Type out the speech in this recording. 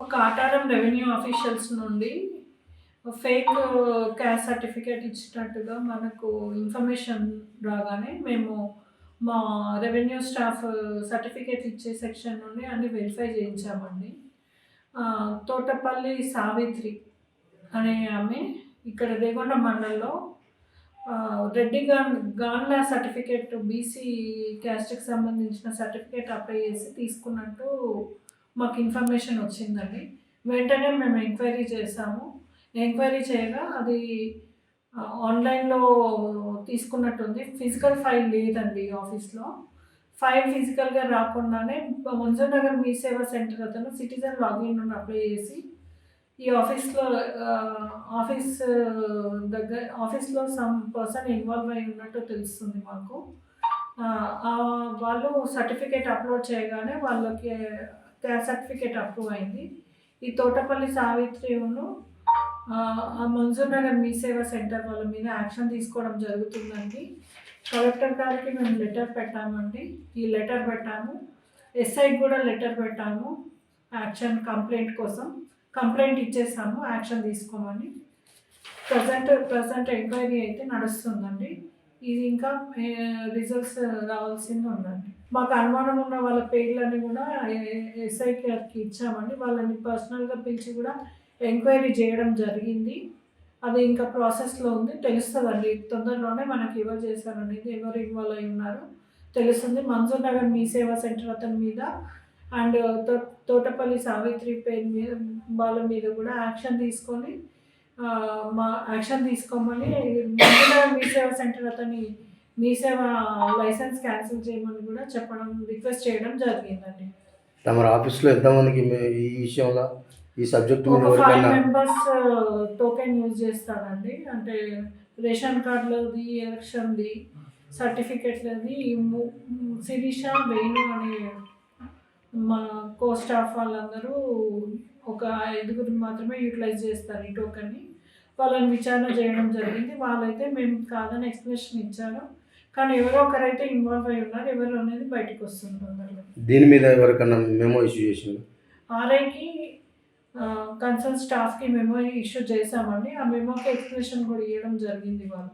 Kataram revenue officials నుండి fake caste certificate ఇచ్చినట్టుగా మనకు ఇన్ఫర్మేషన్ రాగానే మేము మా రెవెన్యూ స్టాఫ్ సర్టిఫికేట్ ఇచ్చే సెక్షన్ నుండి అన్ని వెరిఫై చేయించామండి. తోటపల్లి సావిత్రి అనే ఆమె ఇక్కడ రేగొండ మండల్లో రెడ్డి గాన్ గాన్ల సర్టిఫికేట్ బీసీ క్యాస్ట్కి సంబంధించిన సర్టిఫికేట్ అప్లై చేసి తీసుకున్నట్టు మాకు ఇన్ఫర్మేషన్ వచ్చిందండి. వెంటనే మేము ఎంక్వైరీ చేసాము ఎంక్వైరీ చేయగా అది ఆన్లైన్లో తీసుకున్నట్టుంది. ఫిజికల్ ఫైల్ లేదండి ఆఫీస్లో. ఫైల్ ఫిజికల్గా రాకుండానే మంజూర్ నగర్ మీ సేవా సెంటర్ అతను సిటిజన్ లాగిన్ నుండి అప్లై చేసి ఈ ఆఫీస్లో ఆఫీస్ దగ్గర ఆఫీస్లో సమ్ పర్సన్ ఇన్వాల్వ్ అయి ఉన్నట్టు తెలుస్తుంది మాకు. వాళ్ళు సర్టిఫికేట్ అప్లోడ్ చేయగానే వాళ్ళకి సర్టిఫికేట్ అప్రూవ్ అయింది. ఈ తోటపల్లి సావిత్రిను మంజూర్ నగర్ మీ సేవా సెంటర్ వాళ్ళ మీద యాక్షన్ తీసుకోవడం జరుగుతుందండి. కలెక్టర్ గారికి మేము లెటర్ పెట్టామండి. ఈ లెటర్ పెట్టాము. ఎస్ఐకి కూడా లెటర్ పెట్టాము. యాక్షన్ కంప్లైంట్ కోసం. కంప్లైంట్ ఇచ్చేసాము. యాక్షన్ తీసుకోమని. ప్రజెంట్ ప్రజెంట్ ఎంక్వైరీ అయితే నడుస్తుందండి. ఇది ఇంకా రిజల్ట్స్ రావాల్సింది ఉందండి. మాకు అనుమానం ఉన్న వాళ్ళ పేర్లన్నీ కూడా ఎస్ఐ గారికి ఇచ్చామండి. వాళ్ళని పర్సనల్గా పిలిచి కూడా ఎంక్వైరీ చేయడం జరిగింది. అది ఇంకా ప్రాసెస్లో ఉంది. తెలుస్తుందండి. తొందరలోనే మనకి ఎవరు చేశారనేది ఎవరు ఇన్వాల్వ్ అయి ఉన్నారు తెలుస్తుంది. మంజూర్ నగర్ మీ సేవా సెంటర్ అతని మీద అండ్తో తోటపల్లి సావిత్రి పేరు మీద వాళ్ళ మీద కూడా యాక్షన్ తీసుకొని మా యాక్షన్ తీసుకోమని నగర్ మీ సేవా సెంటర్ అతని మీ సేవ లైసెన్స్ క్యాన్సిల్ చేయమని కూడా చెప్పడం రిక్వెస్ట్ చేయడం జరిగిందండి. తమ ఆఫీస్లో ఎంతమందికి ఈ విషయంలో ఈ subject five members token use చేస్తారండి. అంటే రేషన్ కార్డులది ఎలక్షన్ది సర్టిఫికెట్లది శిరీష వేణు అనే మా కో స్టాఫ్ వాళ్ళందరూ ఒక ఐదుగురు మాత్రమే యూటిలైజ్ చేస్తారు ఈ టోకెన్ని వాళ్ళని విచారణ చేయడం జరిగింది. వాళ్ళైతే మేము కాదని ఎక్స్ప్లెనేషన్ ఇచ్చారు. కానీ ఎవరో ఒకరైతే ఇన్వాల్వ్ అయి ఉన్నారు. ఎవరు అనేది బయటకు వస్తుంది తొందరలో దీని మీద ఎవరికైనా మెమో ఇష్యూ చేసింది? ఆర్ఐకి కన్సర్న్ స్టాఫ్కి మెమో ఇష్యూ చేశామండి. ఆ మెమోకి ఎక్స్ప్లెనేషన్ కూడా ఇవ్వడం జరిగింది వాళ్ళు.